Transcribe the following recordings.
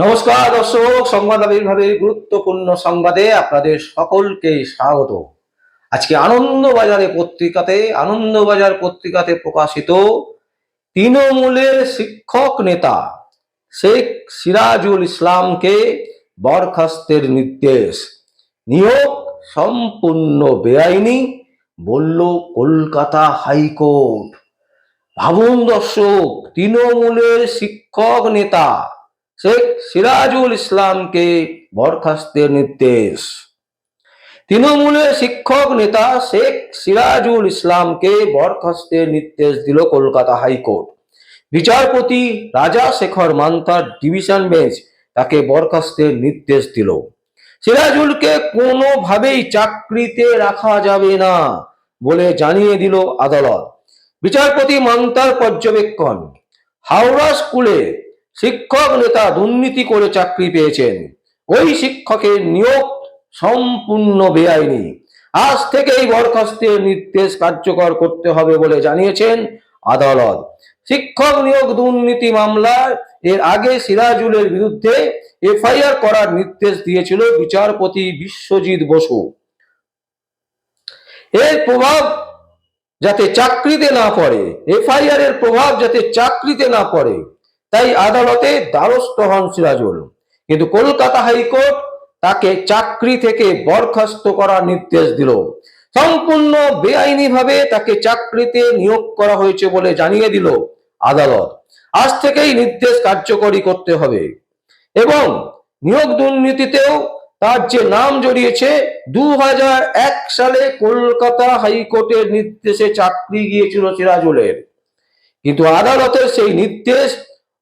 নমস্কার দর্শক, সংবাদ আবির্ভাবের গুরুত্বপূর্ণ সংবাদে আপনাদের সকলকে স্বাগত। আজকে আনন্দবাজারে পত্রিকাতে, আনন্দবাজার পত্রিকাতে প্রকাশিত তৃণমূলের শিক্ষক নেতা শেখ সিরাজুল ইসলামকে বরখাস্তের নির্দেশ। নিয়োগ সম্পূর্ণ বেআইনি, বলল কলকাতা হাইকোর্ট। ভাবুন দর্শক, তৃণমূলের শিক্ষক নেতা শেখ সিরাজুল ইসলামকে বরখাস্তের নির্দেশ। তৃণমূলের শিক্ষক নেতা শেখ সিরাজুল ইসলামকে বরখাস্তের নির্দেশ দিল কলকাতা হাইকোর্ট। বিচারপতি রাজা শেখর মান্তার ডিভিশন বেঞ্চ তাকে বরখাস্তের নির্দেশ দিল। সিরাজুলকে কোনোভাবেই চাকরিতে রাখা যাবে না বলে জানিয়ে দিল আদালত। বিচারপতি মান্তার পর্যবেক্ষণ। হাওড়া স্কুলে শিক্ষক নেতা দুর্নীতি করে চাকরি পেয়েছেন। ওই শিক্ষকের নিয়োগ সম্পূর্ণ বেআইনি। আজ থেকেই বরখাস্তের নির্দেশ কার্যকর করতে হবে বলে জানিয়েছেন আদালত। শিক্ষক নিয়োগ দুর্নীতি মামলার এর আগে সিরাজুলের বিরুদ্ধে এফআইআর করার নির্দেশ দিয়েছিল বিচারপতি বিশ্বজিৎ বসু। এর প্রভাব যাতে চাকরিতে না পড়ে, এফআইআর এর প্রভাব যাতে চাকরিতে না পড়ে তাই আদালতে দ্বারস্থ হন সিরাজুল। কিন্তু কলকাতা হাইকোর্ট তাকে চাকরি থেকে বরখাস্ত করার নির্দেশ দিল। সম্পূর্ণ বেআইনিভাবে তাকে চাকরিতে নিয়োগ করা হয়েছে বলে জানিয়ে দিল আদালত। আজ থেকেই নির্দেশ কার্যকরী করতে হবে। এবং নিয়োগ দুর্নীতিতেও তার যে নাম জড়িয়েছে দু সালে কলকাতা হাইকোর্টের নির্দেশে চাকরি গিয়েছিল সিরাজুলের। কিন্তু আদালতের সেই নির্দেশ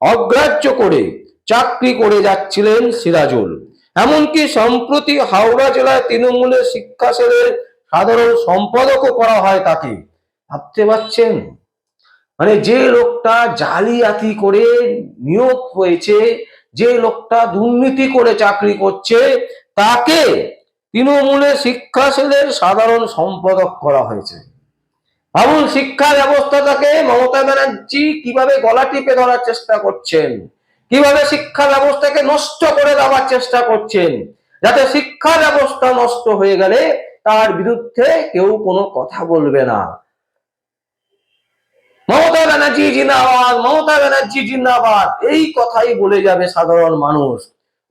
অগ্রাহ্য করে চাকরি করে যাচ্ছিলেন সিরাজুল। এমনকি সম্প্রতি হাওড়া জেলায় তৃণমূলের শিক্ষা সেলের সাধারণ সম্পাদকও করা হয় তাকে। ভাবতে পারছেন? মানে যে লোকটা জালিয়াতি করে নিয়োগ হয়েছে, যে লোকটা দুর্নীতি করে চাকরি করছে, তাকে তৃণমূলের শিক্ষা সেলের সাধারণ সম্পাদক করা হয়েছে। ভাবুন শিক্ষা ব্যবস্থাটাকে মমতা ব্যানার্জি কীভাবে গলা টিপে ধরার চেষ্টা করছেন? কীভাবে শিক্ষা ব্যবস্থাকে নষ্ট করে দেওয়ার চেষ্টা করছেন? যাতে শিক্ষা ব্যবস্থা নষ্ট হয়ে গেলে তার বিরুদ্ধে কেউ কোনো কথা বলবে না। মমতা ব্যানার্জি জিন্দাবাদ, মমতা ব্যানার্জি জিন্দাবাদ, এই কথাই বলে যাবে সাধারণ মানুষ।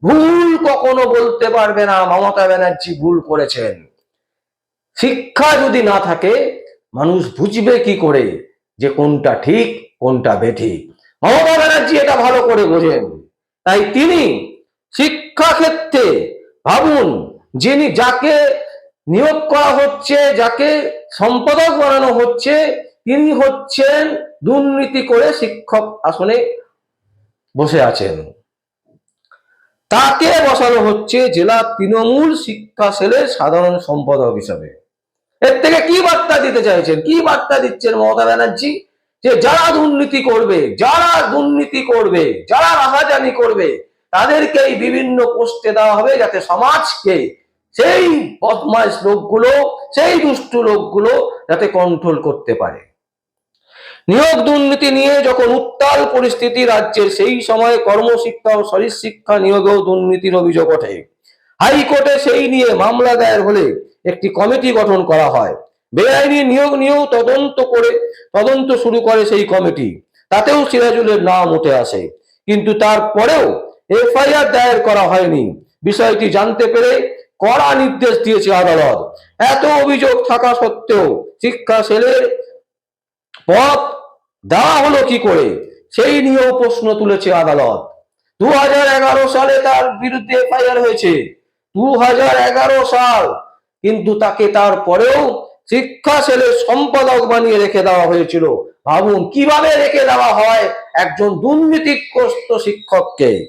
ভুল কখনো বলতে পারবে না মমতা ব্যানার্জি ভুল করেছেন। শিক্ষা যদি না থাকে মানুষ বুঝবে কি করে যে কোনটা ঠিক, কোনটা বেঠিক। মমতা ব্যানার্জি এটা ভালো করে বোঝেন। তাই তিনি শিক্ষা ক্ষেত্রে ভাবুন, যিনি যাকে নিয়োগ করা হচ্ছে, যাকে সম্পাদক বানানো হচ্ছে, তিনি হচ্ছেন দুর্নীতি করে শিক্ষক আসনে বসে আছেন। তাকে বসানো হচ্ছে জেলা তৃণমূল শিক্ষা সেলের সাধারণ সম্পাদক হিসাবে। এর থেকে কি বার্তা দিতে চাইছেন? কি বার্তা দিচ্ছেন মমতা ব্যানার্জি? যে যারা দুর্নীতি করবে, যারা দুর্নীতি করবে, যারা রাহাজানি করবে, তাদেরকেই বিভিন্ন পোস্টে দেওয়া হবে যাতে সমাজকে সেই বদমাস লোকগুলো, সেই দুষ্টু লোকগুলো যাতে কন্ট্রোল করতে পারে। নিয়োগ দুর্নীতি নিয়ে যখন উত্তাল পরিস্থিতি রাজ্যের সেই সময়ে কর্মশিক্ষা ও শরীর শিক্ষা নিয়োগেও দুর্নীতির অভিযোগ ওঠে। হাইকোর্টে সেই নিয়ে মামলা দায়ের হলে একটি কমিটি গঠন করা হয়। বেআইনি নিয়োগ নিয়েও তদন্ত করে, তদন্ত শুরু করে সেই কমিটি। তাতেও সিরাজুলের নাম উঠে আসে। কিন্তু তারপরেও এফআইআর দায়ের করা হয়নি। বিষয়টি জানতে পেরে কড়া নির্দেশ দিয়েছে আদালত। এত অভিযোগ থাকা সত্ত্বেও শিক্ষা সেলের পথ দেওয়া হলো কি করে, সেই নিয়েও প্রশ্ন তুলেছে আদালত। দু হাজার এগারো সালে তার বিরুদ্ধে এফআইআর হয়েছে। দু হাজার এগারো সাল কিন্তু তাকে তারপরেও শিক্ষা সেলের সম্পাদক বানিয়ে রেখে দেওয়া হয়েছিল। ভাবুন, কীভাবে রেখে দেওয়া হয় একজন দুর্নীতিগ্রস্ত শিক্ষককে?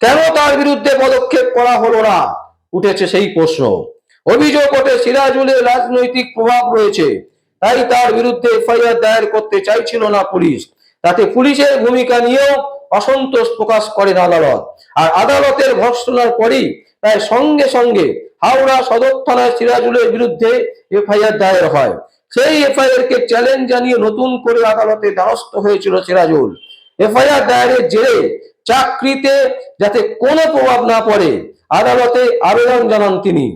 কেন তার বিরুদ্ধে পদক্ষেপ করা হলো না? উঠেছে সেই প্রশ্ন। অভিযোগ ওঠে সিরাজুলের রাজনৈতিক প্রভাব রয়েছে। তাই তার বিরুদ্ধে এফআইআর দায়ের করতে চাইছিল না পুলিশ। তাতে পুলিশের ভূমিকা নিয়েও অসন্তোষ প্রকাশ করেন আদালত। আর আদালতের ভর্সনার পরই, তাই সঙ্গে সঙ্গে হাওড়া সদর থানায় সিরাজুলের বিরুদ্ধে এফআইআর দায়ের হয়। সেই এফআইআর কে চ্যালেঞ্জ জানিয়ে নতুন করে আদালতে দ্বারস্থ হয়েছিল সিরাজুল। এফআইআর দায়েরের জেরে চাকরিতে যাতে কোনো প্রভাব না পড়ে, আদালতে আবেদন জানান তিনি।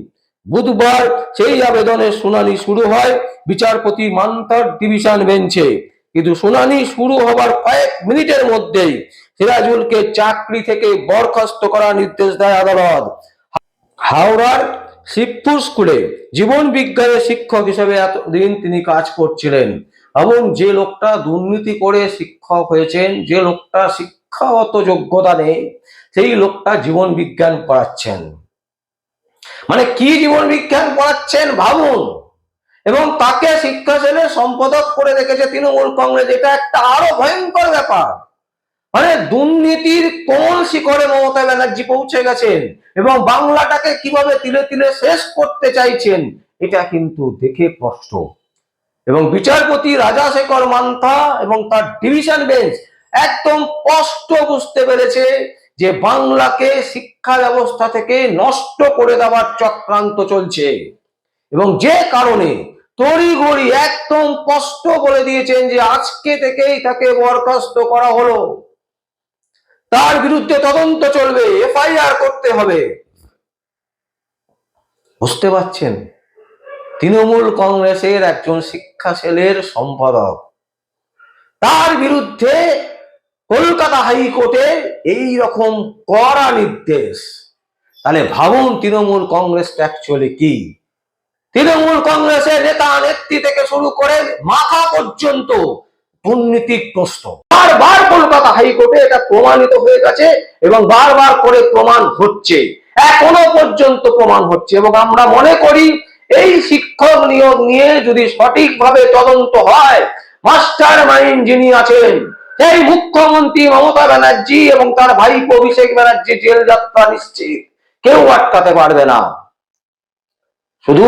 বুধবার সেই আবেদনের শুনানি শুরু হয় বিচারপতি মান্তার ডিভিশন বেঞ্চে। কিন্তু শুনানি শুরু হবার কয়েক মিনিটের মধ্যেই সিরাজুলকে চাকরি থেকে বরখাস্ত করার নির্দেশ দেয় আদালত। হাওড়ার শিবপুর স্কুলে জীবন বিজ্ঞানের শিক্ষক হিসেবে এতদিন তিনি কাজ করছিলেন। এবং যে লোকটা দুর্নীতি করে শিক্ষক হয়েছেন, যে লোকটা শিক্ষাগত যোগ্যতা নেই, সেই লোকটা জীবন বিজ্ঞান পড়াচ্ছেন। মানে কি জীবন বিজ্ঞান পড়াচ্ছেন ভাবুন। এবং তাকে শিক্ষা সেলের সম্পাদক করে রেখেছে তৃণমূল কংগ্রেস, এটা একটা আরও ভয়ঙ্কর ব্যাপার। মানে দুর্নীতির কোন শিখরে মমতা ব্যানার্জি পৌঁছে গেছেন এবং বাংলাটাকে কীভাবে তিলে তিলে শেষ করতে চাইছেন, এটা কিন্তু দেখে স্পষ্ট এবং বিচারপতি রাজাশেখর মান্থা এবং তার ডিভিশন বেঞ্চ একদম স্পষ্ট বুঝতে পেরেছে যে বাংলাকে শিক্ষা ব্যবস্থা থেকে নষ্ট করে দেওয়ার চক্রান্ত চলছে। এবং যে কারণে তড়িঘড়ি একদম স্পষ্ট বলে দিয়েছেন যে আজকে থেকেই তাকে বরখাস্ত করা হলো। তার বিরুদ্ধে তদন্ত চলবে, এফআইআর করতে হবে। বুঝতে পারছেন? তৃণমূল কংগ্রেসের একজন শিক্ষা সেলের সম্পাদক। তার বিরুদ্ধে কলকাতা হাইকোর্টে এই রকম কড়া নির্দেশ। তাহলে ভাবুন তৃণমূল কংগ্রেসটা অ্যাকচুয়ালি কি? তৃণমূল কংগ্রেসের নেতা নেত্রী থেকে শুরু করে মাথা পর্যন্ত দুর্নীতিগ্রস্ত বারবার কলকাতা হাইকোর্টে এটা প্রমাণিত হয়ে গেছে এবং বারবার করে প্রমাণ হচ্ছে। এখনও পর্যন্ত প্রমাণ হচ্ছে এবং আমরা মনে করি এই শিক্ষক নিয়োগ নিয়ে যদি সঠিকভাবে তদন্ত হয়, মাস্টার মাইন্ড যিনি আছেন, সেই মুখ্যমন্ত্রী মমতা ব্যানার্জি এবং তার ভাইপো অভিষেক ব্যানার্জি জেল যাত্রা নিশ্চিত। কেউ আটকাতে পারবে না। শুধু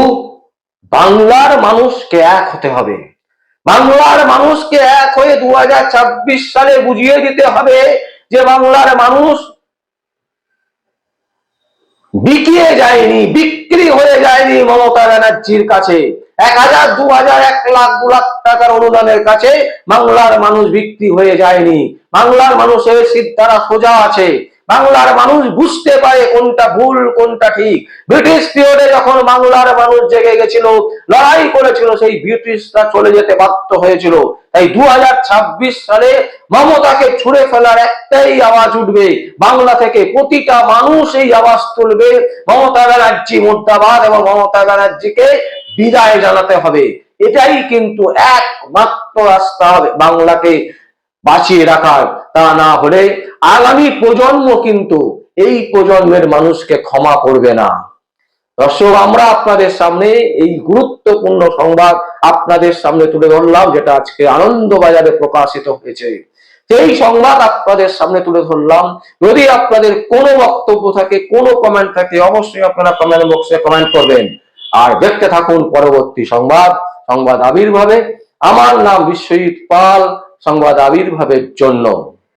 বাংলার মানুষকে এক হতে হবে। বাংলার মানুষকে এক হয়ে দু সালে বুঝিয়ে দিতে হবে যে বাংলার মানুষ বিকিয়ে যায়নি, বিক্রি হয়ে যায়নি মমতা ব্যানার্জির কাছে। এক হাজার, দু হাজার, এক লাখ, দু লাখ টাকার অনুদানের কাছে বাংলার মানুষ বিক্রি হয়ে যায়নি। বাংলার মানুষের সিদ্ধারা সোজা আছে। বাংলার মানুষ বুঝতে পারে কোনটা ভুল, কোনটা ঠিক। ব্রিটিশ পিরিয়ডে যখন বাংলার মানুষ জেগে গেছিল, লড়াই করেছিল, সেই ব্রিটিশরা চলে যেতে বাধ্য হয়েছিল। তাই দু সালে মমতাকে ছুড়ে ফেলার একটাই আওয়াজ উঠবে। বাংলা থেকে প্রতিটা মানুষ এই আওয়াজ তুলবে, মমতা ব্যানার্জি মুর্দাবাদ এবং মমতা ব্যানার্জিকে বিদায় জানাতে হবে। এটাই কিন্তু একমাত্র রাস্তা হবে বাংলাকে বাঁচিয়ে রাখার। তা না হলে আগামী প্রজন্ম কিন্তু এই প্রজন্মের মানুষকে ক্ষমা করবে না। দর্শক, আমরা আপনাদের সামনে এই গুরুত্বপূর্ণ সংবাদ আপনাদের সামনে তুলে ধরলাম, যেটা আজকে আনন্দবাজারে প্রকাশিত হয়েছে। সেই সংবাদ আপনাদের সামনে তুলে ধরলাম। যদি আপনাদের কোনো বক্তব্য থাকে, কোনো কমেন্ট থাকে, অবশ্যই আপনারা কমেন্ট বক্সে কমেন্ট করবেন। আর দেখতে থাকুন পরবর্তী সংবাদ সংবাদ আবির্ভাবে। আমার নাম বিশ্বজিৎ পাল, সংবাদ আবির্ভাবের জন্য।